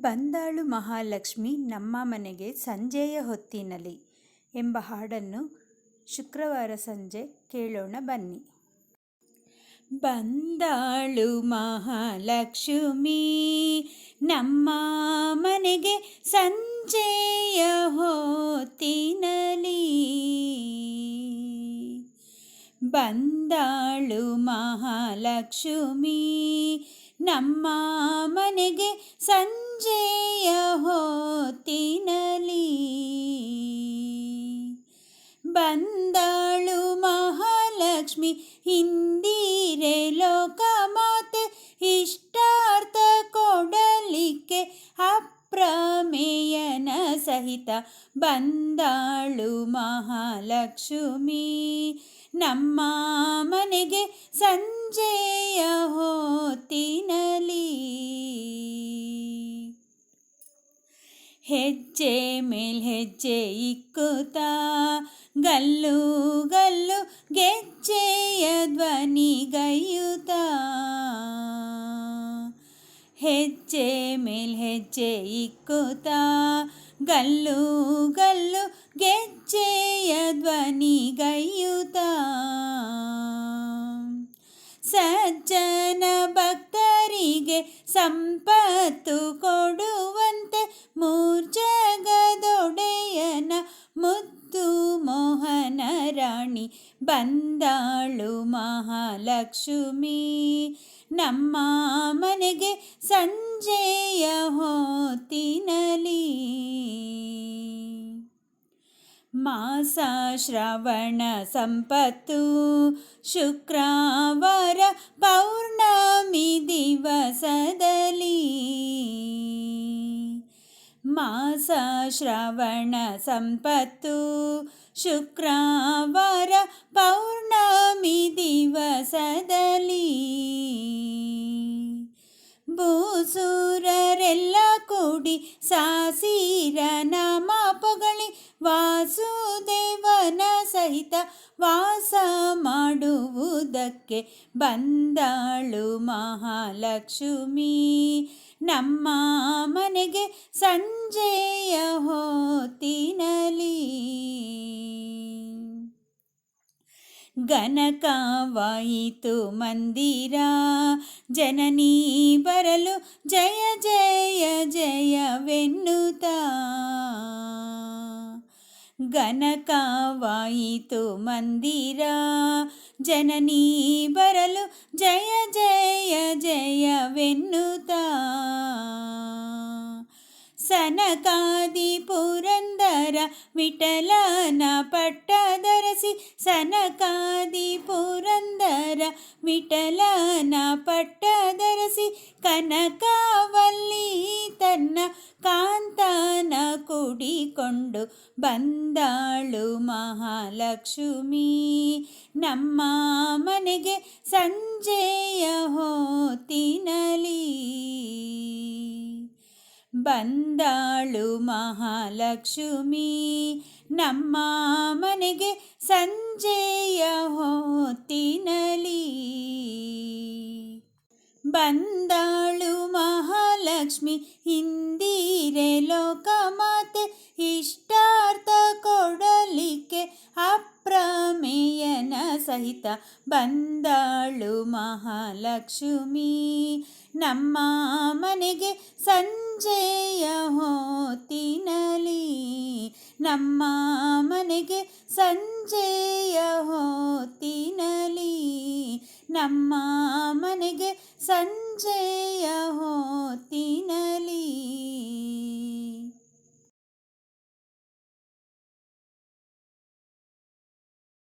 ಬಂದಾಳು ಮಹಾಲಕ್ಷ್ಮಿ, ನಮ್ಮ ಮನೆಗೆ ಸಂಜೆಯ ಹೊತ್ತಿನಲ್ಲಿ ಎಂಬ ಹಾಡನ್ನು ಶುಕ್ರವಾರ ಸಂಜೆ ಕೇಳೋಣ ಬನ್ನಿ. ಬಂದಾಳು ಮಹಾಲಕ್ಷ್ಮಿ, ನಮ್ಮ ಮನೆಗೆ ಸಂಜೆಯ ಬಂದಾಳು ಮಹಾಲಕ್ಷ್ಮಿ. ನಮ್ಮ ಮನೆಗೆ ಸಂಜೆಯ ಹೊತ್ತಿನಲಿ ಬಂದಾಳು ಮಹಾಲಕ್ಷ್ಮಿ. ಹಿಂದಿರೆ ಬಂದಾಳು ಮಹಾಲಕ್ಷ್ಮಿ. ನಮ್ಮ ಮನೆಗೆ ಸಂಜೆಯ ಹೋತಿನಲಿ ಹೆಜ್ಜೆ ಮೇಲ್ ಹೆಜ್ಜೆ ಇಕ್ಕುತ್ತಾ ಗಲ್ಲು ಗಲ್ಲು ಗೆಜ್ಜೆಯ ಧ್ವನಿಗೈಯುತ ಹೆಜ್ಜೆ ಮೇಲ್ ಹೆಜ್ಜೆ ಇಕ್ಕುತ್ತಾ ಗಲ್ಲು ಗಲ್ಲು ಗೆಜ್ಜೆಯ ಧ್ವನಿಗೈಯುತ್ತ ಸಜ್ಜನ ಭಕ್ತರಿಗೆ ಸಂಪತ್ತು ಕೊಡುವಂತೆ ಮೂರ್ಜಗದೊಡೆಯನ ಮುದ್ದು ಮೋಹನ ರಾಣಿ ಬಂದಾಳು ಮಹಾಲಕ್ಷ್ಮಿ. ನಮ್ಮ ಮನೆಗೆ ಸಂಜೆಯ ಹೊತ್ತಿನಲಿ मास श्रवण सम्पत् शुक्रवर दिवसदली मास श्रवण सम्पत् शुक्रव पौर्णा ಸಹಿತ ವಾಸ ಮಾಡುವುದಕ್ಕೆ ಬಂದಾಳು ಮಹಾಲಕ್ಷ್ಮಿ. ನಮ್ಮ ಮನೆಗೆ ಸಂಜೆಯ ಹೋತಿನಲಿ ಗನಕವಾಯಿತು ಮಂದಿರ, ಜನನೀ ಬರಲು ಜಯ ಜಯ ಗನಕವಾಯಿತು ಮಂದಿರ ಜನನೀ ಬರಲು ಜಯ ಜಯ ಜಯವೆನ್ನುತ್ತಾ ಸನಕಾದಿ ಪುರಂದರ ವಿಠಲನ ಪಟ್ಟದರಸಿ ಸನಕಾದಿ ಕಾಂತನ ಕೂಡಿಕೊಂಡು ಬಂದಾಳು ಮಹಾಲಕ್ಷ್ಮಿ. ನಮ್ಮ ಮನೆಗೆ ಸಂಜೆಯ ಹೋತಿನಲಿ ಬಂದಾಳು ಮಹಾಲಕ್ಷ್ಮಿ. ನಮ್ಮ ಮನೆಗೆ ಸಂಜೆಯ ಹೋತಿನಲಿ ಬಂದಾಳು ಮಹಾಲಕ್ಷ್ಮಿ ಹಿಂದಿರೆ ಲೋಕಮಾತೆ ಇಷ್ಟಾರ್ಥ ಕೊಡಲಿಕ್ಕೆ ಅಪ್ರಮೇಯನ ಸಹಿತ ಬಂದಾಳು ಮಹಾಲಕ್ಷ್ಮಿ. ನಮ್ಮ ಮನೆಗೆ ಸಂಜೆಯ ಹೋತಿನಲಿ ನಮ್ಮ ಮನೆಗೆ ಸಂಜೆಯ ಹೋತಿನಲಿ ನಮ್ಮ ಮನೆಗೆ ಸಂಜೆಯ ಹೊತ್ತಿನಲಿ